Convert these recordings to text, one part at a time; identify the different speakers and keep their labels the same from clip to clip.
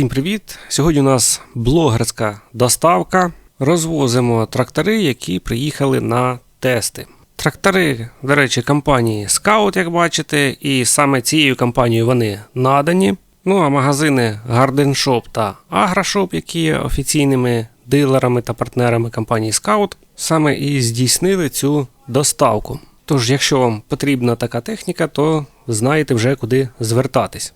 Speaker 1: Всім привіт! Сьогодні у нас блогерська доставка. Розвозимо трактори, які приїхали на тести. Трактори, до речі, компанії Scout, як бачите, і саме цією компанією вони надані. Ну а магазини Garden Shop та AgroShop, які є офіційними дилерами та партнерами компанії Scout, саме і здійснили цю доставку. Тож, якщо вам потрібна така техніка, то знаєте вже куди звертатись.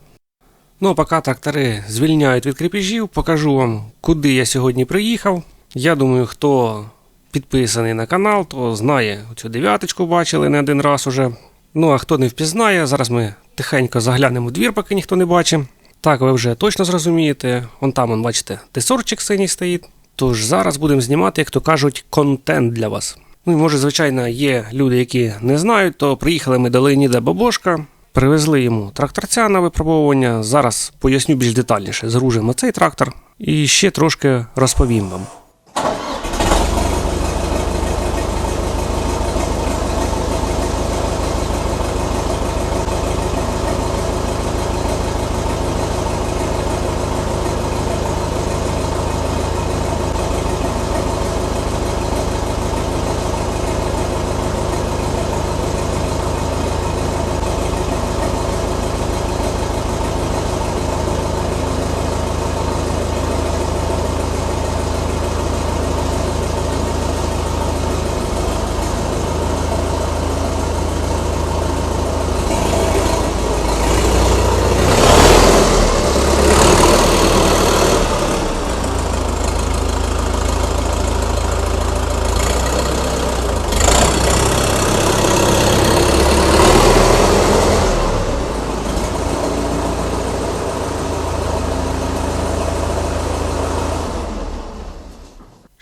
Speaker 1: Ну, а поки трактори звільняють від кріпежів, покажу вам, куди я сьогодні приїхав. Я думаю, хто підписаний на канал, то знає цю дев'яточку бачили не один раз уже. Ну а хто не впізнає, зараз ми тихенько заглянемо в двір, поки ніхто не бачить. Так, ви вже точно зрозумієте. Вон там, вон, бачите, тесорчик синій стоїть. Тож зараз будемо знімати, як то кажуть, контент для вас. Ну і може, звичайно, є люди, які не знають, то приїхали ми до Леоніда Бабошка, привезли йому тракторця на випробовування. Зараз поясню більш детальніше. Зружимо цей трактор і ще трошки розповім вам.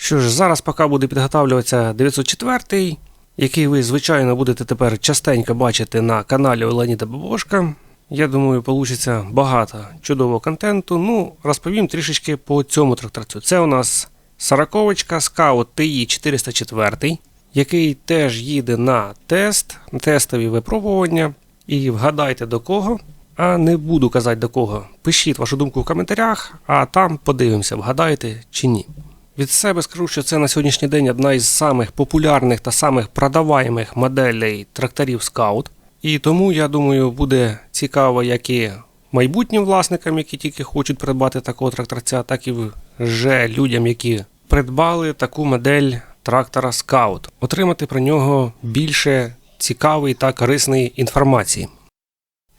Speaker 1: Що ж, зараз поки буде підготовлюватися 904, який ви, звичайно, будете тепер частенько бачити на каналі Леоніда Бабошка. Я думаю, вийде багато чудового контенту. Ну, розповім трішечки по цьому тракторцю. Це у нас сороковочка Scout TI 404, який теж їде на тест, на тестові випробування. І вгадайте до кого. А не буду казати до кого. Пишіть вашу думку в коментарях, а там подивимося, вгадаєте чи ні. Від себе скажу, що це на сьогоднішній день одна із самих популярних та самих продаваємих моделей тракторів Scout. І тому, я думаю, буде цікаво як і майбутнім власникам, які тільки хочуть придбати такого тракторця, так і вже людям, які придбали таку модель трактора Scout, отримати про нього більше цікавої та корисної інформації.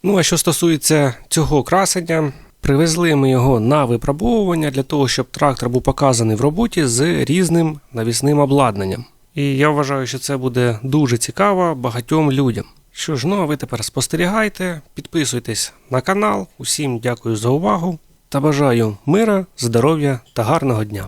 Speaker 1: Ну а що стосується цього красення, Привезли ми його на випробовування для того, щоб трактор був показаний в роботі з різним навісним обладнанням. І я вважаю, що це буде дуже цікаво багатьом людям. Що ж, ну а ви тепер спостерігайте, підписуйтесь на канал. Усім дякую за увагу та бажаю мира, здоров'я та гарного дня.